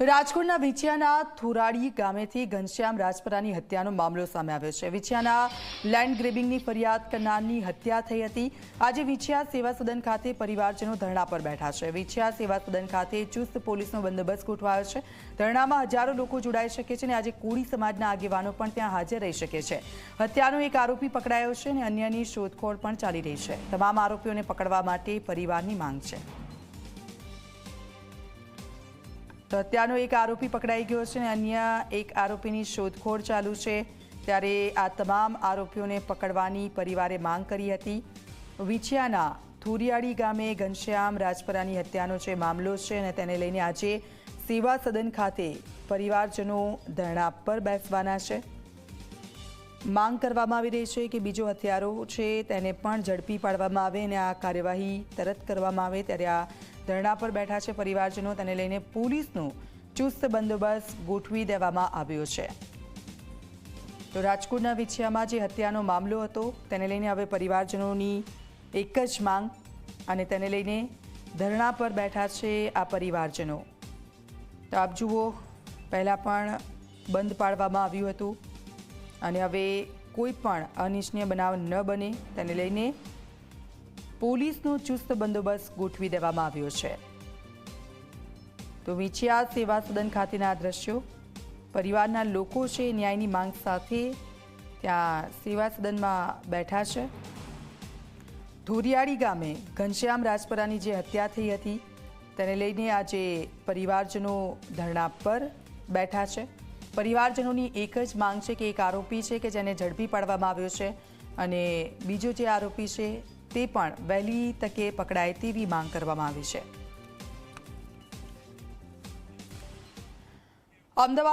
રાજકોટના વિછિયાના થુરાડી ગામેથી ઘનશ્યામ રાજપરાની હત્યાનો મામલો સામે આવ્યો છે. વિછિયાના લેન્ડ ગ્રેબિંગની ફરિયાદ કરનારની હત્યા થઈ હતી. આજે વિછિયા સેવા સદન ખાતે પરિવારજનો ધરણા પર બેઠા છે. વિછિયા સેવા સદન ખાતે ચુસ્ત પોલીસનો બંદોબસ્ત ગોઠવાયો છે. ધરણામાં હજારો લોકો જોડાઈ શકે છે અને આજે કોળી સમાજના આગેવાનો પણ ત્યાં હાજર રહી શકે છે. હત્યાનો એક આરોપી પકડાયો છે અને અન્યની શોધખોળ પણ ચાલી રહી છે. તમામ આરોપીઓને પકડવા માટે પરિવારની માંગ છે. તો હત્યાનો એક આરોપી પકડાઈ ગયો છે અને અન્ય એક આરોપીની શોધખોળ ચાલુ છે. ત્યારે આ તમામ આરોપીઓને પકડવાની પરિવારે માંગ કરી હતી. વિછિયાના થુરિયાળી ગામે ઘનશ્યામ રાજપરાની હત્યાનો જે મામલો છે અને તેને લઈને આજે સેવા સદન ખાતે પરિવારજનો ધરણા પર બેસવાના છે. માંગ કરવામાં આવી રહી છે કે બીજો હથિયારો છે તેને પણ ઝડપી પાડવામાં આવે અને આ કાર્યવાહી તરત કરવામાં આવે ત્યારે આ ધરણા પર બેઠા છે પરિવારજનો. તેને લઈને પોલીસનો ચુસ્ત બંદોબસ્ત ગોઠવી દેવામાં આવ્યો છે. તો રાજકોટના વિછિયામાં જે હત્યાનો મામલો હતો, તેને લઈને હવે પરિવારજનોની એક જ માંગ અને તેને લઈને ધરણા પર બેઠા છે આ પરિવારજનો. તો આપ જુઓ, પહેલાં પણ બંધ પાડવામાં આવ્યું હતું. અને હવે કોઈ પણ અનિચ્છનીય બનાવ ન બને તેને લઈને પોલીસનો ચુસ્ત બંદોબસ્ત ગોઠવી દેવામાં આવ્યો છે. તો વિછિયા સેવા સદન ખાતેના દ્રશ્યો, પરિવારના લોકો છે, ન્યાયની માંગ સાથે ત્યાં સેવા સદનમાં બેઠા છે. ધોરિયાળી ગામે ઘનશ્યામ રાજપરાની જે હત્યા થઈ હતી, તેને લઈને આજે પરિવારજનો ધરણા પર બેઠા છે. પરિવારજનોની એક જ માંગ છે કે એક આરોપી છે કે જેને ઝડપી પાડવામાં આવ્યો છે. અને બીજો જે આરોપી છે તે પણ વહેલી તકે પકડાય તેવી માંગ કરવામાં આવી છે. અમદાવાદ